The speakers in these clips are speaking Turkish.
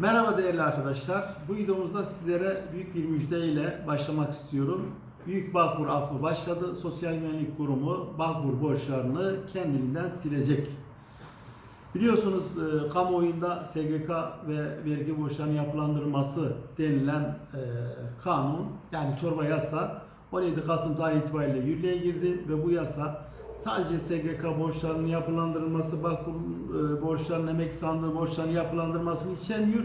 Merhaba değerli arkadaşlar. Bu videomuzda sizlere büyük bir müjde ile başlamak istiyorum. Büyük Bağkur affı başladı. Sosyal Güvenlik Kurumu Bağkur borçlarını kendiliğinden silecek. Biliyorsunuz e, kamuoyunda SGK ve vergi borçlarının yapılandırılması denilen e, kanun yani torba yasa 17 Kasım tarihi itibariyle yürürlüğe girdi ve bu yasa sadece SGK borçlarının yapılandırılması, Bağkur e, borçlarının, emek sandığı borçlarının yapılandırmasını içermiyor.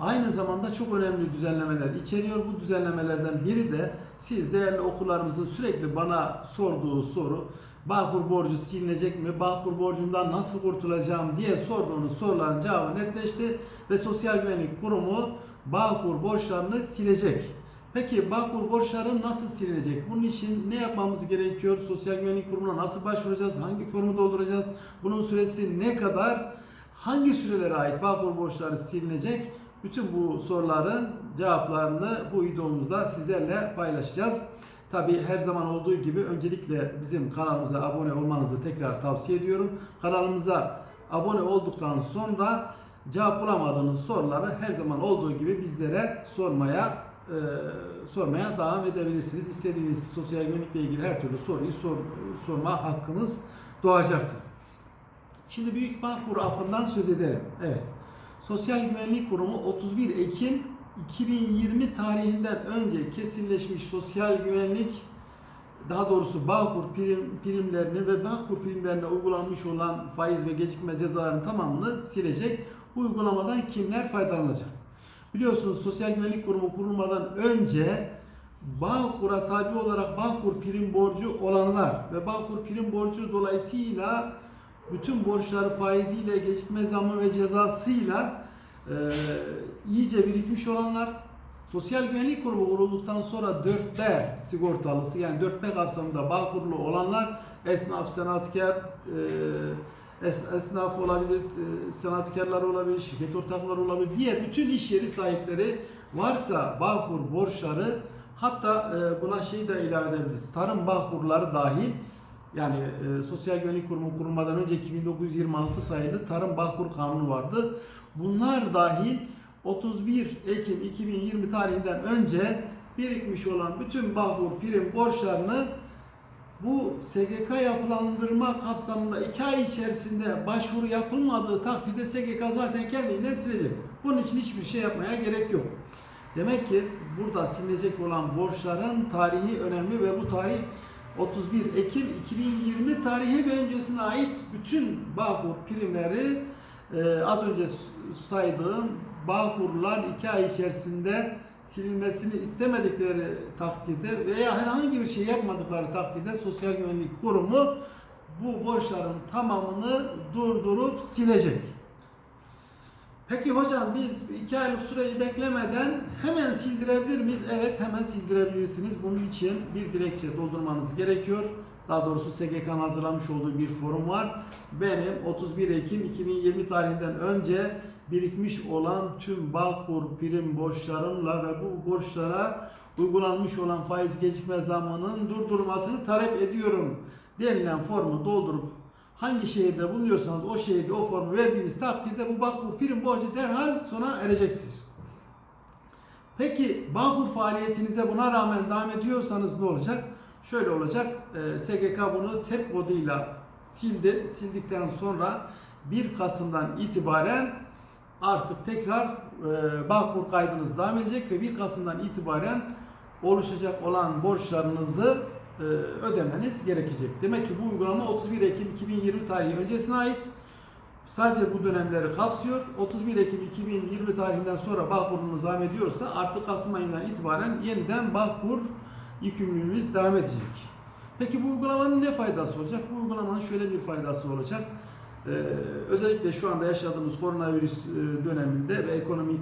Aynı zamanda çok önemli düzenlemeler içeriyor. Bu düzenlemelerden biri de siz değerli okullarımızın sürekli bana sorduğu soru Bağkur borcu silinecek mi? Bağkur borcundan nasıl kurtulacağım diye sorduğunuz soruların cevabı netleşti ve Sosyal Güvenlik Kurumu Bağkur borçlarını silecek. Peki Bağkur borçları nasıl silinecek? Bunun için ne yapmamız gerekiyor? Sosyal Güvenlik Kurumu'na nasıl başvuracağız? Hangi formu dolduracağız? Bunun süresi ne kadar? Hangi sürelere ait Bağkur borçları silinecek? Bütün bu soruların cevaplarını bu videomuzda sizlerle paylaşacağız. Tabi her zaman olduğu gibi öncelikle bizim kanalımıza abone olmanızı tekrar tavsiye ediyorum. Kanalımıza abone olduktan sonra cevap bulamadığınız soruları her zaman olduğu gibi bizlere sormaya e, sormaya devam edebilirsiniz. İstediğiniz sosyal güvenlikle ilgili her türlü soruyu sor, sorma hakkınız doğacaktır. Şimdi Büyük Bağkur affından söz edelim. Evet. Sosyal Güvenlik Kurumu 31 Ekim 2020 tarihinden önce kesinleşmiş sosyal güvenlik daha doğrusu Bağkur prim, primlerini ve Bağkur primlerine uygulanmış olan faiz ve gecikme cezalarının tamamını silecek. Bu uygulamadan kimler faydalanacak? Biliyorsunuz Sosyal Güvenlik Kurumu kurulmadan önce Bağkur'a tabi olarak Bağkur prim borcu olanlar ve Bağkur prim borcu dolayısıyla bütün borçları faiziyle, gecikme zammı ve cezasıyla e, iyice birikmiş olanlar. Sosyal Güvenlik Kurumu kurulduktan sonra 4B sigortalısı yani 4B kapsamında Bağkurlu olanlar esnaf, sanatkar, e, esnaf olabilir, e, sanatkarlar olabilir, şirket ortakları olabilir, diğer bütün iş yeri sahipleri varsa Bağkur borçları hatta e, buna şey de ilave edebiliriz. Tarım Bağkurları dahil yani e, Sosyal Güvenlik Kurumu kurulmadan önceki 1926 sayılı Tarım Bağkur Kanunu vardı. Bunlar dahil 31 Ekim 2020 tarihinden önce birikmiş olan bütün Bağkur prim borçlarını bu SGK yapılandırma kapsamında 2 ay içerisinde başvuru yapılmadığı takdirde SGK zaten kendinden silecek. Bunun için hiçbir şey yapmaya gerek yok. Demek ki burada silinecek olan borçların tarihi önemli ve bu tarih 31 Ekim 2020 tarihi ve öncesine ait bütün Bağkur primleri e, az önce saydığım Bağkurlar 2 ay içerisinde silinmesini istemedikleri takdirde veya herhangi bir şey yapmadıkları takdirde Sosyal Güvenlik Kurumu bu borçların tamamını durdurup silecek. Peki hocam biz 2 aylık süreyi beklemeden hemen sildirebilir miyiz? Evet hemen sildirebilirsiniz. Bunun için bir dilekçe doldurmanız gerekiyor. Daha doğrusu SGK'nın hazırlamış olduğu bir forum var. Benim 31 Ekim 2020 tarihinden önce birikmiş olan tüm Bağkur prim borçlarımla ve bu borçlara uygulanmış olan faiz gecikme zammının durdurulmasını talep ediyorum denilen formu doldurup hangi şehirde bulunuyorsanız o şehirde o formu verdiğiniz takdirde bu Bağkur prim borcu derhal sona erecektir. Peki Bağkur faaliyetinize buna rağmen devam ediyorsanız ne olacak? Şöyle olacak. E, SGK bunu TEP koduyla sildi. Sildikten sonra 1 Kasım'dan itibaren artık tekrar e, Bağkur kaydınız devam edecek ve 1 Kasım'dan itibaren oluşacak olan borçlarınızı e, ödemeniz gerekecek. Demek ki bu uygulama 31 Ekim 2020 tarihi öncesine ait. Sadece bu dönemleri kapsıyor. 31 Ekim 2020 tarihinden sonra Bağkur'unuz devam ediyorsa artık Kasım ayından itibaren yeniden Bağkur yükümlülüğümüz devam edecek. Peki bu uygulamanın ne faydası olacak? Bu uygulamanın şöyle bir faydası olacak. Ee, özellikle şu anda yaşadığımız koronavirüs e, döneminde ve ekonomik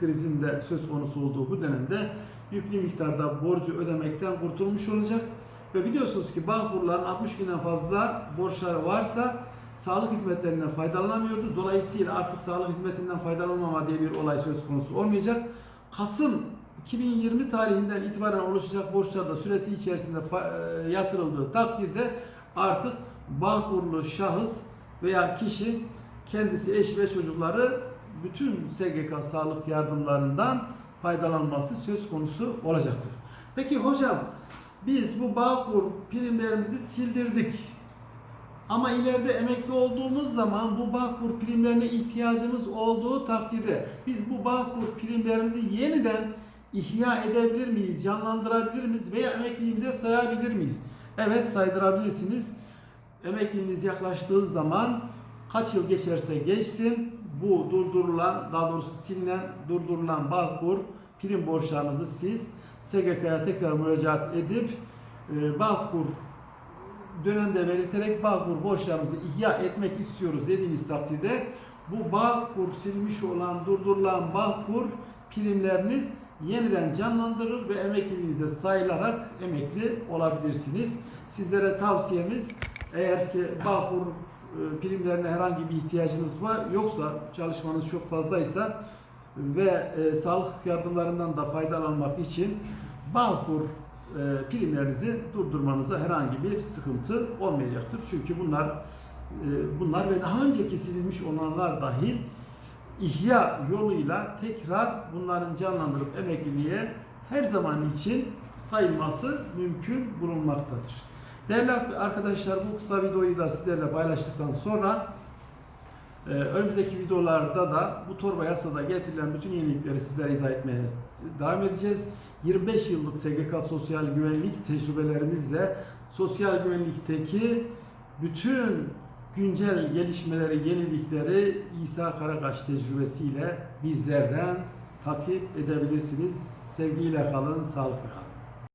krizin de söz konusu olduğu bu dönemde yüklü miktarda borcu ödemekten kurtulmuş olacak. Ve biliyorsunuz ki Bağkurların 60 günden fazla borçları varsa sağlık hizmetlerinden faydalanamıyordu. Dolayısıyla artık sağlık hizmetinden faydalanmama diye bir olay söz konusu olmayacak. Kasım 2020 tarihinden itibaren oluşacak borçlar da süresi içerisinde e, yatırıldığı takdirde artık Bağkurlu şahıs veya kişi kendisi, eşi ve çocukları bütün SGK sağlık yardımlarından faydalanması söz konusu olacaktır. Peki hocam biz bu Bağkur primlerimizi sildirdik. Ama ileride emekli olduğumuz zaman bu Bağkur primlerine ihtiyacımız olduğu takdirde biz bu Bağkur primlerimizi yeniden ihya edebilir miyiz, canlandırabilir miyiz veya emekliliğimize sayabilir miyiz? Evet saydırabilirsiniz. Emekliliğiniz yaklaştığı zaman kaç yıl geçerse geçsin bu durdurulan, daha doğrusu silinen, durdurulan Bağkur prim borçlarınızı siz SGK'ya tekrar müracaat edip e, Bağkur dönemde belirterek Bağkur borçlarımızı ihya etmek istiyoruz dediğiniz takdirde bu Bağkur silmiş olan, durdurulan Bağkur primleriniz yeniden canlandırır ve emekliliğinize sayılarak emekli olabilirsiniz. Sizlere tavsiyemiz eğer ki Bağkur e, primlerine herhangi bir ihtiyacınız var yoksa çalışmanız çok fazlaysa ve e, sağlık yardımlarından da faydalanmak için Bağkur e, primlerinizi durdurmanıza herhangi bir sıkıntı olmayacaktır. Çünkü bunlar e, bunlar ve daha önce kesilmiş olanlar dahil ihya yoluyla tekrar bunların canlandırıp emekliliğe her zaman için sayılması mümkün bulunmaktadır. Değerli arkadaşlar bu kısa videoyu da sizlerle paylaştıktan sonra e, önümüzdeki videolarda da bu torba yasada getirilen bütün yenilikleri sizlere izah etmeye devam edeceğiz. 25 yıllık SGK sosyal güvenlik tecrübelerimizle sosyal güvenlikteki bütün güncel gelişmeleri, yenilikleri İsa Karakaş tecrübesiyle bizlerden takip edebilirsiniz. Sevgiyle kalın, sağlıklı kalın.